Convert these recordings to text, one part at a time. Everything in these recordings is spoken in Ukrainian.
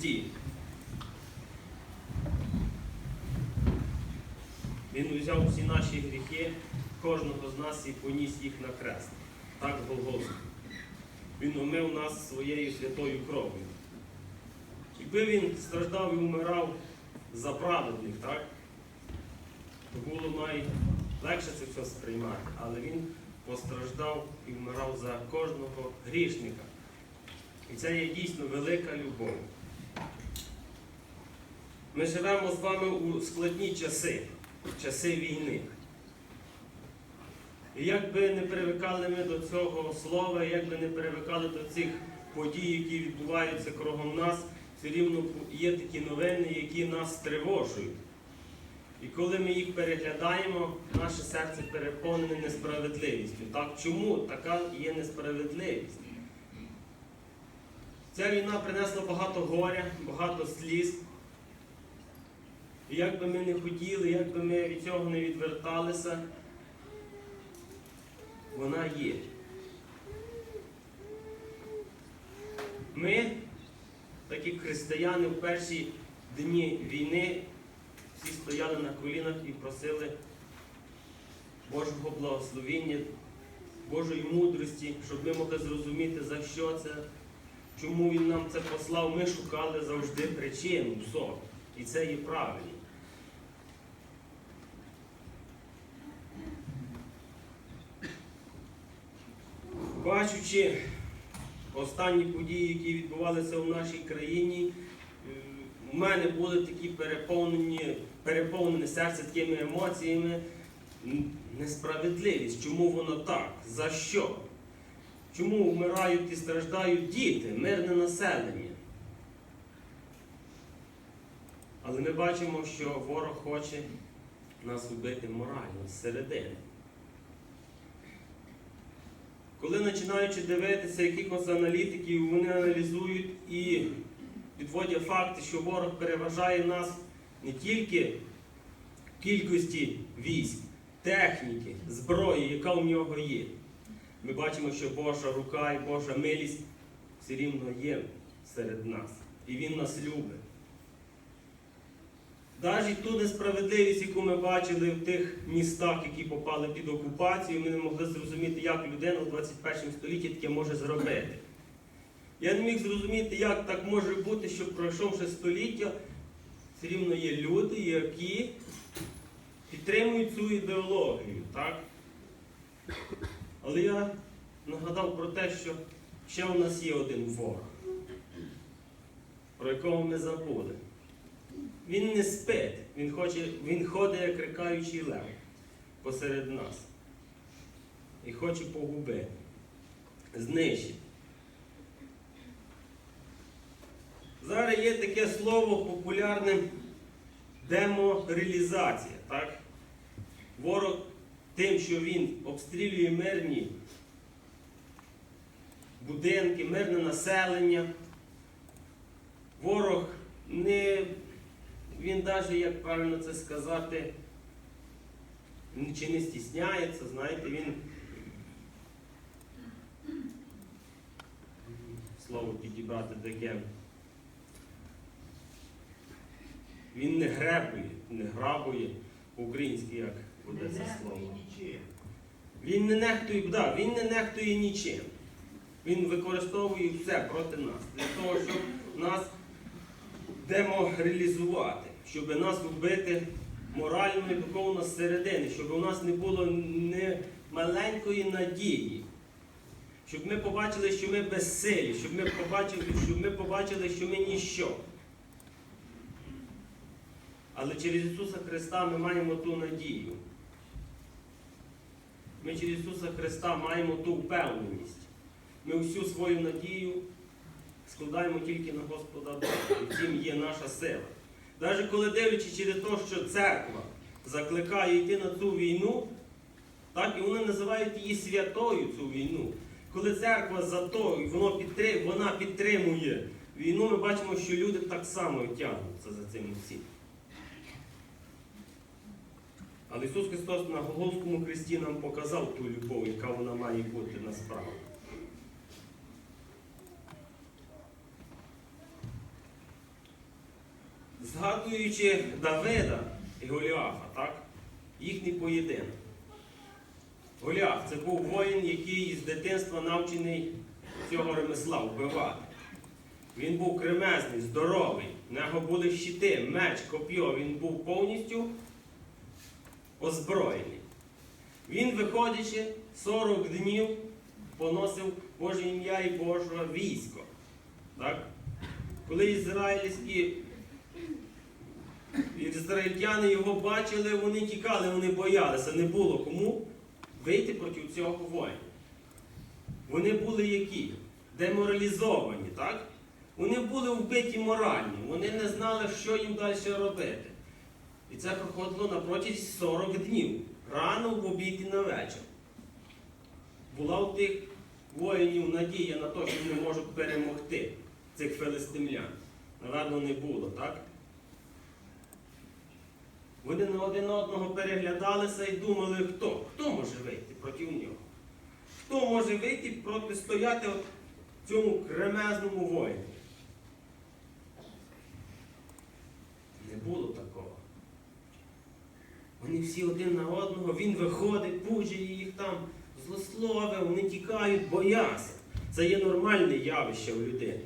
Христі. Він взяв всі наші гріхи, кожного з нас і поніс їх на хрест. Так Голгофа. Він омив нас своєю святою кров'ю. Якби він страждав і вмирав за праведних, так? То було найлегше це все сприймати. Але він постраждав і вмирав за кожного грішника. І це є дійсно велика любов. Ми живемо з вами у складні часи, часи війни. І як би не привикали ми до цього слова, як би не привикали до цих подій, які відбуваються кругом нас, все рівно є такі новини, які нас тривожують. І коли ми їх переглядаємо, наше серце переповнене несправедливістю. Так чому така є несправедливість? Ця війна принесла багато горя, багато сліз. І як би ми не хотіли, як би ми від цього не відверталися, вона є. Ми, так як християни, в перші дні війни всі стояли на колінах і просили Божого благословення, Божої мудрості, щоб ми могли зрозуміти, за що це, чому Він нам це послав. Ми шукали завжди причину в. І це є правильно. Бачучи останні події, які відбувалися в нашій країні, е, у мене були такі переповнені, переповнене серце такими емоціями. Несправедливість, чому воно так? За що? Чому вмирають і страждають діти, мирне населення? Але ми бачимо, що ворог хоче нас вбити морально зсередини. Коли починаючи дивитися якихось аналітиків, вони аналізують і підводять факти, що ворог переважає нас не тільки в кількості військ, техніки, зброї, яка у нього є. Ми бачимо, що Божа рука і Божа милість все рівно є серед нас. І Він нас любить. Навіть ту несправедливість, яку ми бачили в тих містах, які попали під окупацію, ми не могли зрозуміти, як людина в 21 столітті таке може зробити. Я не міг зрозуміти, як так може бути, що пройшовши століття, все рівно є люди, які підтримують цю ідеологію. так? Але я нагадав про те, що ще у нас є один ворог, про якого ми забули. Він не спить, він, хоче, він ходить, як рикаючий лев посеред нас. І хоче погубити, знищити. Зараз є таке слово популярне демореалізація. Так? Ворог тим, що він обстрілює мирні будинки, мирне населення. Ворог не він навіть, як правильно це сказати, чи не стісняється, знаєте, він слово підібрати таке. Він не гребує, не грабує по-українськи, як буде це слово. Він не нехтує, да, він не нехтує нічим. Він використовує все проти нас, для того, щоб нас демореалізувати, щоб нас вбити морально і духовно зсередини, щоб у нас не було не маленької надії, щоб ми побачили, що ми безсилі, щоб ми побачили, щоб ми побачили, що ми ніщо. Але через Ісуса Христа ми маємо ту надію. Ми через Ісуса Христа маємо ту впевненість. Ми всю свою надію складаємо тільки на Господа Бога. І в цім є наша сила. Навіть коли дивлячись через те, що церква закликає йти на цю війну, так, і вони називають її святою цю війну. Коли церква за то, воно підтрим, вона підтримує війну, ми бачимо, що люди так само тягнуться за цим всім. Але Ісус Христос на Голгофському хресті нам показав ту любов, яка вона має бути насправді. Згадуючи Давида і Голіафа, так? їхній поєдинок. Голіаф це був воїн, який з дитинства навчений цього ремесла вбивати. Він був кремезний, здоровий, в нього були щити, меч, коп'йо, він був повністю озброєний. Він, виходячи, 40 днів поносив Боже ім'я і Боже військо. Так? Коли ізраїльські ізраїльтяни його бачили, вони тікали, вони боялися. Не було кому вийти проти цього воїна. Вони були які? Деморалізовані, так? Вони були вбиті морально, вони не знали, що їм далі робити. І це проходило на протязі 40 днів. Рано в обід і на вечір. Була у тих воїнів надія на те, що вони можуть перемогти цих филистимлян. Наверно, не було, так? Вони на один одного переглядалися і думали, хто? Хто може вийти проти нього? Хто може вийти протистояти от цьому кремезному воїну? Не було такого. Вони всі один на одного, він виходить, пуджує їх там, злословив, вони тікають, бояться. Це є нормальне явище у людини.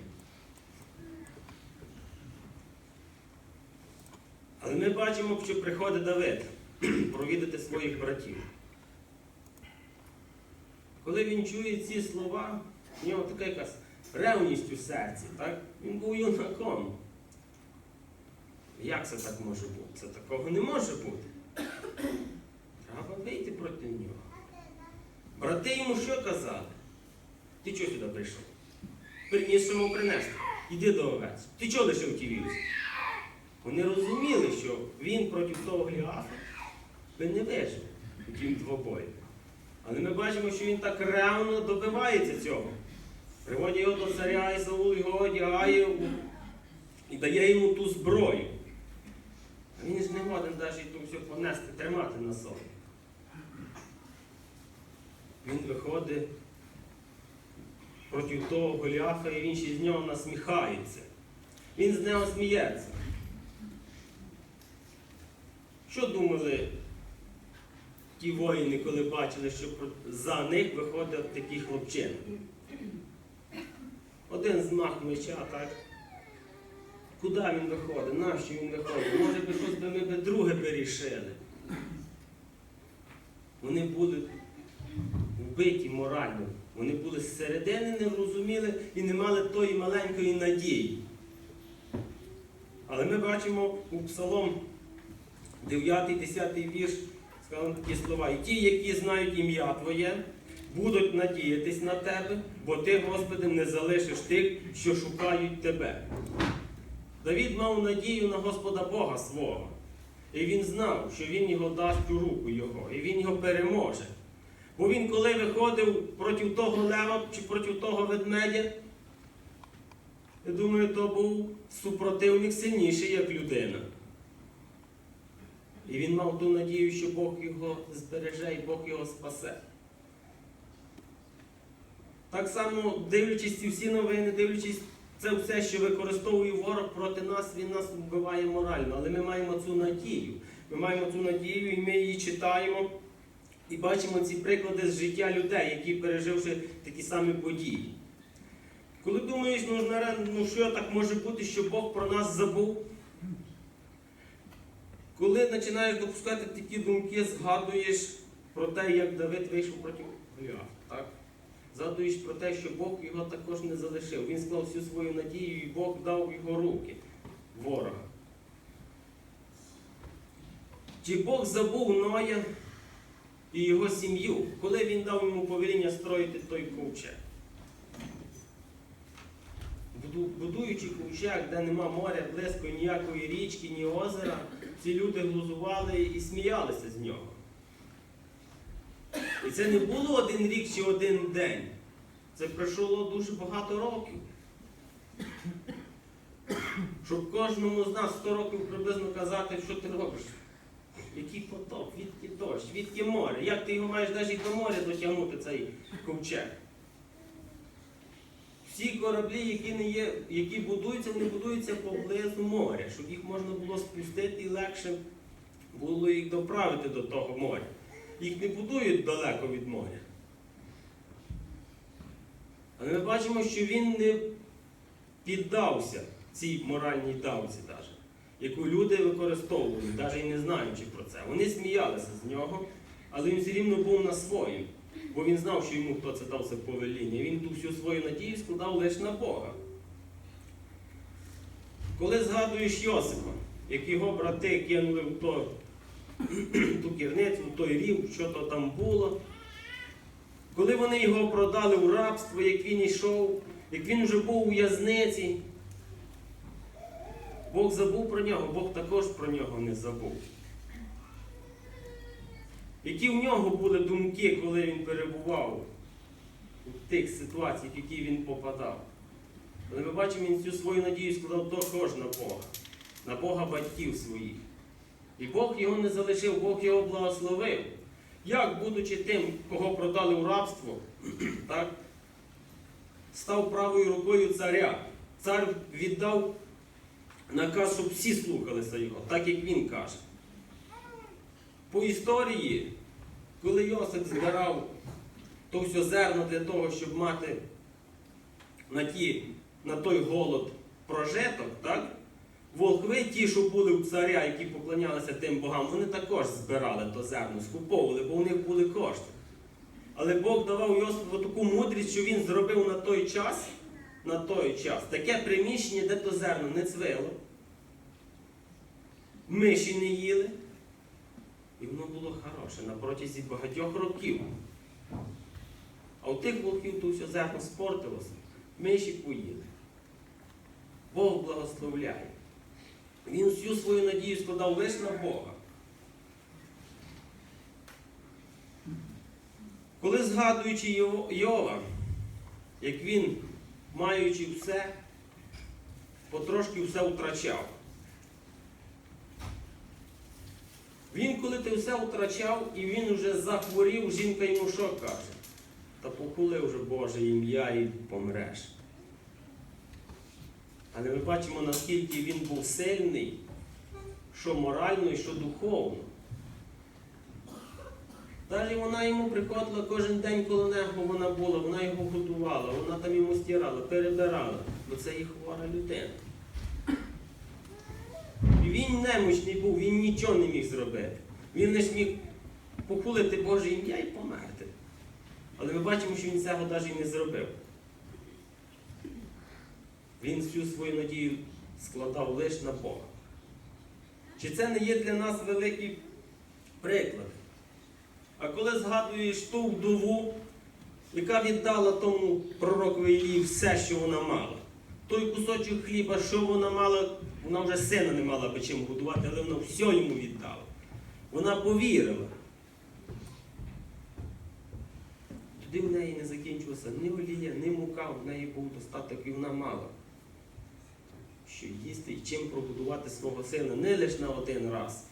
Але ми бачимо, що приходить Давид провідати своїх братів. Коли він чує ці слова, в нього така якась ревність у серці. Так? Він був юнаком. Як це так може бути? Це такого не може бути. Треба вийти проти нього. Брати йому що казали? Ти чого сюди прийшов? Приніс йому принести. Іди до овець. Ти чого лишив ті вівці? Вони розуміли, що він проти того Голіафа не вижив у тім двобої. Але ми бачимо, що він так ревно добивається цього. Приводять його до царя і Саул його одягає і дає йому ту зброю. А він ж не годен навіть ту все понести, тримати на собі. Він виходить проти того Голіафа і він ще з нього насміхається. Він з нього сміється. Що думали ті воїни, коли бачили, що за них виходить такий хлопчин? Один змах меча, так? Куди він виходить? Нащо він виходить? Може би щось би ми би друге вирішили. Вони були вбиті морально. Вони були зсередини, не розуміли і не мали тої маленької надії. Але ми бачимо у Псалом 9-10 вірш, сказано такі слова. І ті, які знають ім'я Твоє, будуть надіятись на тебе, бо ти, Господи, не залишиш тих, що шукають тебе. Давід мав надію на Господа Бога свого. І він знав, що він його дасть у руку його, і він його переможе. Бо він, коли виходив проти того лева чи проти того ведмедя, я думаю, то був супротивник сильніший, як людина. І він мав ту надію, що Бог його збереже і Бог його спасе. Так само, дивлячись ці всі новини, дивлячись це все, що використовує ворог проти нас, він нас вбиває морально. Але ми маємо цю надію. Ми маємо цю надію і ми її читаємо і бачимо ці приклади з життя людей, які переживши такі самі події. Коли думаєш, ну, ну що так може бути, що Бог про нас забув? Коли починаєш допускати такі думки, згадуєш про те, як Давид вийшов проти Голіафа? Згадуєш про те, що Бог його також не залишив. Він склав всю свою надію і Бог дав його руки ворога. Чи Бог забув Ноя і його сім'ю, коли він дав йому повеління строїти той ковчег? Будуючи ковчег, де нема моря, близько ніякої річки, ні озера, ці люди глузували і сміялися з нього. І це не було один рік чи один день. Це пройшло дуже багато років. Щоб кожному з нас 100 років приблизно казати, що ти робиш. Який потоп, відки дощ, відки море. Як ти його маєш навіть до моря дотягнути цей ковчег? Всі кораблі, які не є, які будуються, вони будуються поблизу моря, щоб їх можна було спустити і легше було їх доправити до того моря. Їх не будують далеко від моря. Але ми бачимо, що він не піддався цій моральній давці, даже, яку люди використовували, навіть і не знаючи про це. Вони сміялися з нього, але він все рівно був на своїм, бо він знав, що йому хто це дав це повеління. Він ту всю свою надію складав лише на Бога. Коли згадуєш Йосипа, як його брати кинули в то, ту керницю, в той рів, що то там було, коли вони його продали у рабство, як він йшов, як він вже був у в'язниці, Бог забув про нього, Бог також про нього не забув. Які в нього були думки, коли він перебував у тих ситуаціях, в які він попадав? Але ми бачимо, він цю свою надію складав також на Бога, на Бога батьків своїх. І Бог його не залишив, Бог його благословив. Як, будучи тим, кого продали у рабство, так, став правою рукою царя. Цар віддав наказ, щоб всі слухалися його, так як він каже. По історії, коли Йосип збирав то все зерно для того, щоб мати на, ті, на той голод прожиток, так? Волхви, ті, що були у царя, які поклонялися тим богам, вони також збирали то зерно, скуповували, бо у них були кошти. Але Бог давав Йосипу таку мудрість, що він зробив на той час, на той час таке приміщення, де то зерно не цвило, миші не їли. І воно було хороше на протязі багатьох років. А у тих волків то все зерно спортилося, миші поїли. Бог благословляє. Він всю свою надію складав лише на Бога. Коли згадуючи Йова, як він, маючи все, потрошки все втрачав. Він, коли ти все втрачав і він уже захворів, жінка йому що каже? Та похули вже Боже ім'я і помреш. Але ми бачимо, наскільки він був сильний, що морально і що духовно. Далі вона йому приходила кожен день, коли нього вона була, вона його годувала, вона там йому стирала, перебирала, бо це є хвора людина. Він немощний був, він нічого не міг зробити. Він лише міг похулити Боже ім'я і померти. Але ми бачимо, що він цього навіть не зробив. Він всю свою надію складав лише на Бога. Чи це не є для нас великий приклад? А коли згадуєш ту вдову, яка віддала тому пророкові Ілії все, що вона мала, той кусочок хліба, що вона мала, вона вже сина не мала би чим годувати, але вона все йому віддала. Вона повірила. Туди в неї не закінчилося ні олія, ні мука, в неї був достаток і вона мала. Що їсти і чим прогодувати свого сина не лише на один раз.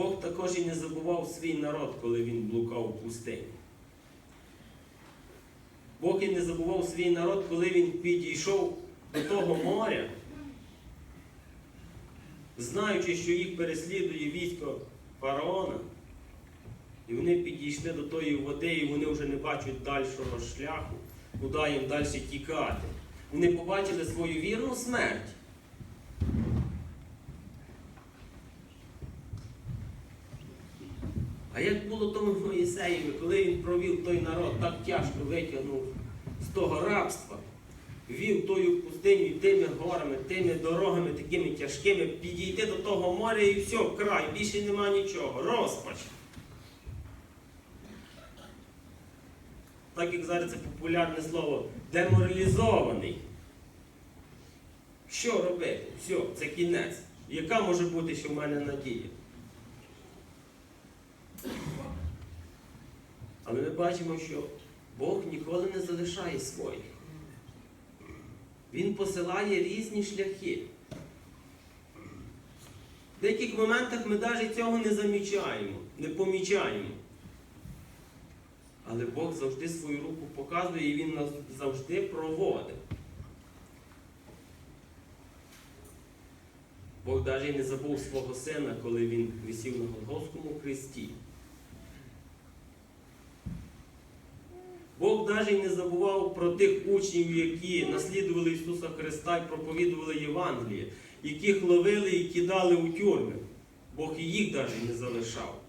Бог також і не забував свій народ, коли він блукав у пустині. Бог і не забував свій народ, коли він підійшов до того моря, знаючи, що їх переслідує військо фараона, і вони підійшли до тої води, і вони вже не бачать дальшого шляху, куди їм далі тікати. Вони побачили свою вірну смерть. А як було тому Моїсеєві, коли він провів той народ, так тяжко витягнув з того рабства, вів тою пустиню тими горами, тими дорогами такими тяжкими, підійти до того моря і все, край, більше нема нічого, розпач. Так як зараз це популярне слово, деморалізований. Що робити? Все, це кінець. Яка може бути ще в мене надія? Але ми бачимо, що Бог ніколи не залишає своїх. Він посилає різні шляхи. В деяких моментах ми навіть цього не замічаємо, не помічаємо. Але Бог завжди свою руку показує і Він нас завжди проводить. Бог навіть не забув свого сина, коли він висів на Голгофському хресті. Бог навіть не забував про тих учнів, які наслідували Ісуса Христа і проповідували Євангеліє, яких ловили і кидали у тюрми. Бог і їх навіть не залишав.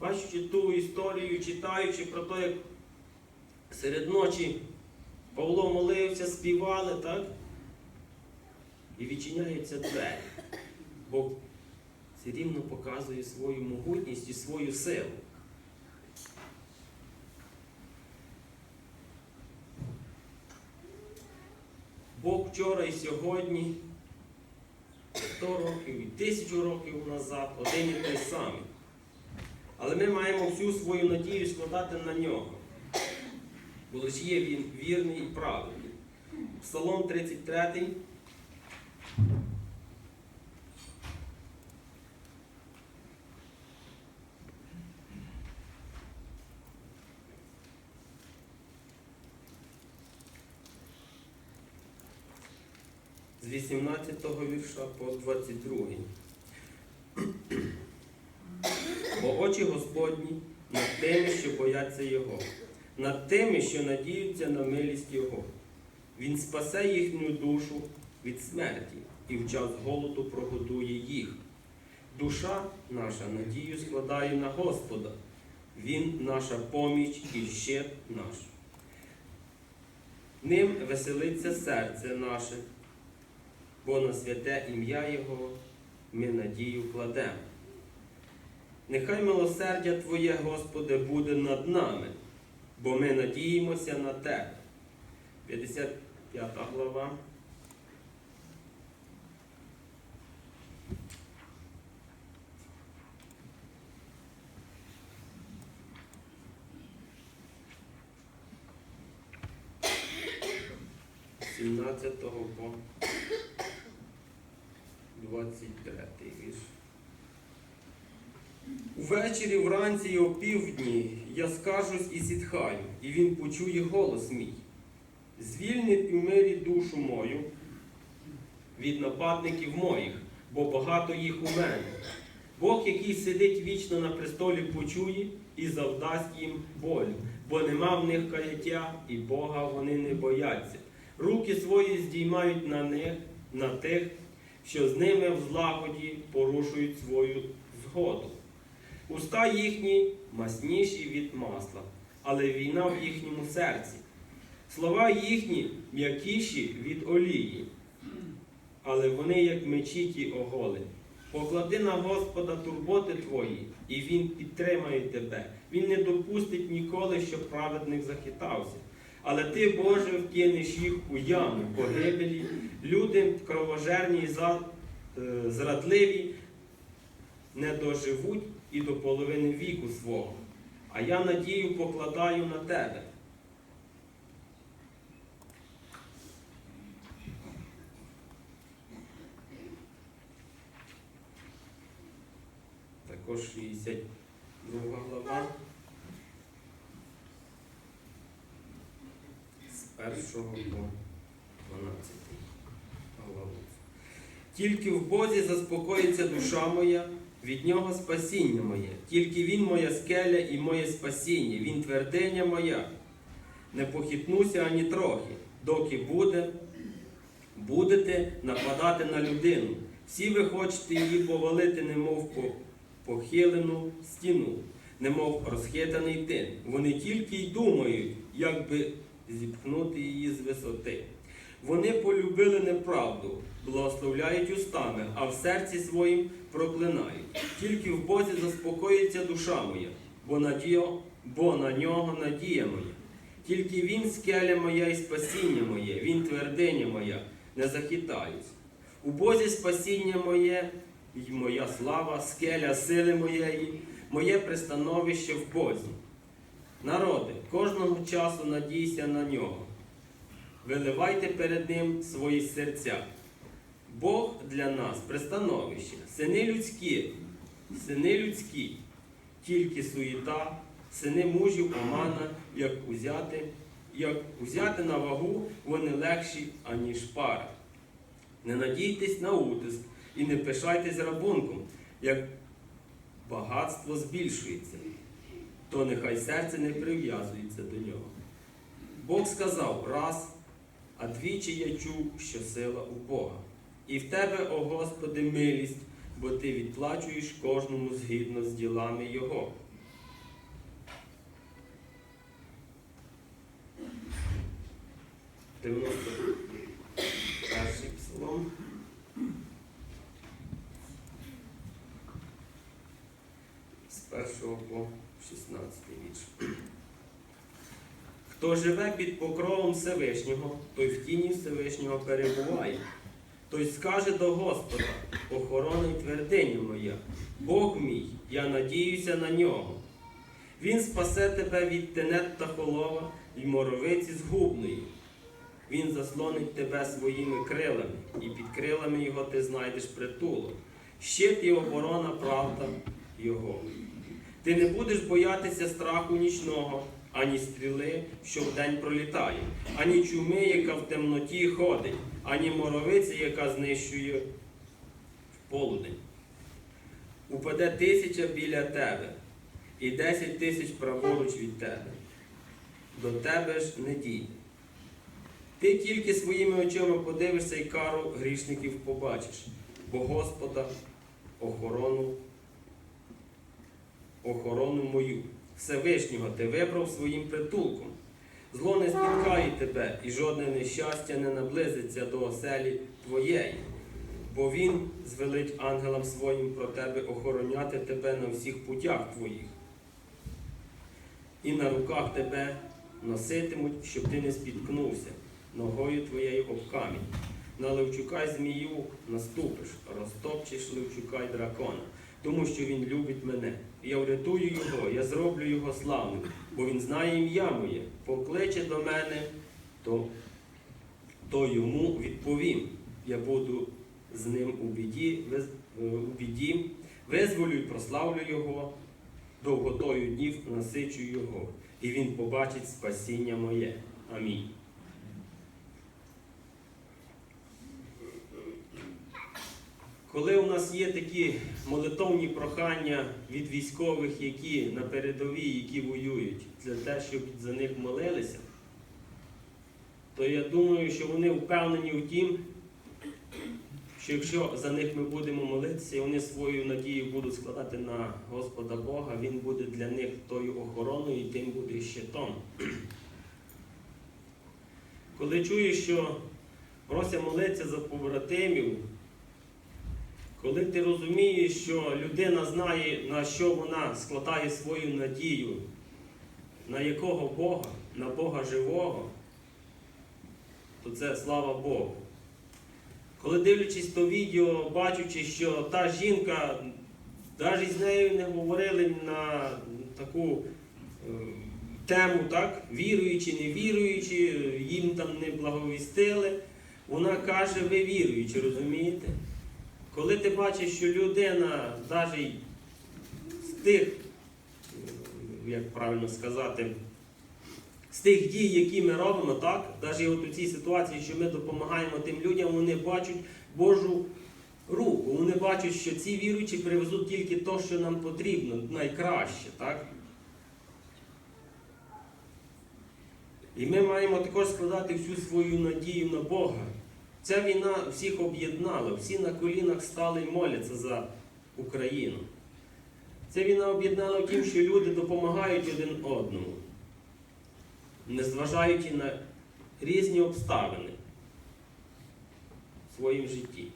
Бачачи ту історію, читаючи про те, як серед ночі Павло молився, співали, так? І відчиняються двері. Бог все рівно показує свою могутність і свою силу. Бог вчора і сьогодні, 100 років і тисячу років назад, один і той самий. Але ми маємо всю свою надію складати на нього. Бо лише є він вірний і правильний. Псалом 33. З 18 вірша по 22. Бо очі Господні над тими, що бояться Його, над тими, що надіються на милість Його. Він спасе їхню душу від смерті і в час голоду прогодує їх. Душа наша надію складає на Господа. Він наша поміч і щит наш. Ним веселиться серце наше, бо на святе ім'я Його ми надію кладемо. Нехай милосердя Твоє, Господи, буде над нами, бо ми надіємося на Тебе. 55 глава. 17 по 23 вірш. Увечері, вранці і опівдні я скажусь і зітхаю, і він почує голос мій. Звільнить у мирі душу мою від нападників моїх, бо багато їх у мене. Бог, який сидить вічно на престолі, почує і завдасть їм болю, бо нема в них каяття, і Бога вони не бояться. Руки свої здіймають на них, на тих, що з ними в злагоді порушують свою згоду. Уста їхні масніші від масла, але війна в їхньому серці. Слова їхні м'якіші від олії, але вони, як мечі ті оголені. Поклади на Господа турботи твої, і Він підтримає тебе. Він не допустить ніколи, щоб праведник захитався. Але ти, Боже, вкинеш їх у яму погибелі, люди кровожерні і е, зрадливі не доживуть і до половини віку свого. А я надію покладаю на тебе. Також 62 глава. Першого по 12 главу. Тільки в Бозі заспокоїться душа моя, від нього спасіння моє. Тільки Він моя скеля і моє спасіння, Він твердиня моя. Не похитнуся ані трохи, доки буде, будете нападати на людину. Всі ви хочете її повалити, немов по похилену стіну, немов розхитаний тин. Вони тільки й думають, як би зіпхнути її з висоти. Вони полюбили неправду, благословляють устами, а в серці своїм проклинають. Тільки в Бозі заспокоїться душа моя, бо, надія, бо на нього надія моя. Тільки він скеля моя і спасіння моє, він твердиня моя, не захитаюсь. У Бозі спасіння моє і моя слава, скеля сили моєї, моє пристановище в Бозі. Народи, кожного часу надійся на нього. виливайте перед Ним свої серця. Бог для нас пристановище, сини людські, сини людські, тільки суєта, сини мужів омана, як узяти, як узяти на вагу, вони легші, аніж пара. Не надійтесь на утиск і не пишайтесь рабунком, як багатство збільшується, то нехай серце не прив'язується до нього. Бог сказав раз, а двічі я чув, що сила у Бога. І в тебе, о Господи, милість, бо ти відплачуєш кожному згідно з ділами Його. Дев'яносто перший псалом. З першого по 16 вірш. Хто живе під покровом Всевишнього, той в тіні Всевишнього перебуває. Той скаже до Господа, охорона й твердиня моя, Бог мій, я надіюся на нього. Він спасе тебе від тенет та холова і моровиці згубної. Він заслонить тебе своїми крилами, і під крилами його ти знайдеш притулок. Щит і оборона правда Його. Ти не будеш боятися страху нічного, ані стріли, що вдень пролітає, ані чуми, яка в темноті ходить, ані моровиці, яка знищує в полудень. Упаде тисяча біля тебе, і десять тисяч праворуч від тебе. До тебе ж не дійде. Ти тільки своїми очима подивишся і кару грішників побачиш, бо Господа охорону, охорону мою. Всевишнього ти вибрав своїм притулком. Зло не спіткає тебе, і жодне нещастя не наблизиться до оселі твоєї, бо він звелить ангелам своїм про тебе охороняти тебе на всіх путях твоїх. І на руках тебе носитимуть, щоб ти не спіткнувся ногою твоєю об камінь. На Левчука й змію наступиш, розтопчеш Левчука й дракона, тому що він любить мене. Я врятую його, я зроблю його славним, бо він знає ім'я моє, покличе до мене, то, то йому відповім. Я буду з ним у біді, е, у біді, визволю й прославлю його, довготою днів насичу його, і він побачить спасіння моє. Амінь. Коли у нас є такі молитовні прохання від військових, які на передовій, які воюють, для те, щоб за них молилися, то я думаю, що вони впевнені в тім, що якщо за них ми будемо молитися, і вони свою надію будуть складати на Господа Бога, Він буде для них тою охороною і тим буде щитом. Коли чуєш, що просять молитися за побратимів, коли ти розумієш, що людина знає, на що вона складає свою надію, на якого Бога, на Бога живого, то це слава Богу. Коли дивлячись то відео, бачучи, що та жінка, навіть з нею не говорили на таку е, тему, так, віруючи, не віруючи, їм там не благовістили, вона каже, ви віруючі, розумієте? Коли ти бачиш, що людина навіть з тих, як правильно сказати, з тих дій, які ми робимо, так, навіть от у цій ситуації, що ми допомагаємо тим людям, вони бачать Божу руку. Вони бачать, що ці віруючі привезуть тільки те, що нам потрібно, найкраще. так? І ми маємо також складати всю свою надію на Бога. Ця війна всіх об'єднала, всі на колінах стали і моляться за Україну. Ця війна об'єднала в тім, що люди допомагають один одному, незважаючи на різні обставини в своїм житті.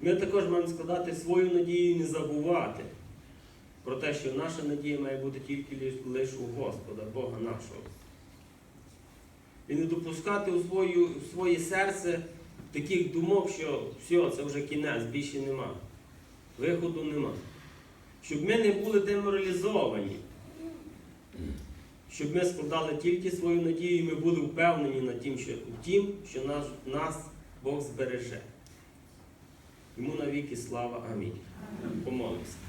Ми також маємо складати свою надію і не забувати про те, що наша надія має бути тільки лише у Господа, Бога нашого і не допускати у, свою, у своє серце таких думок, що все, це вже кінець, більше нема. Виходу нема. Щоб ми не були деморалізовані. щоб ми складали тільки свою надію, і ми були впевнені на тім, що, в тім, що нас, нас Бог збереже. Йому навіки слава. Амінь. Помолимося.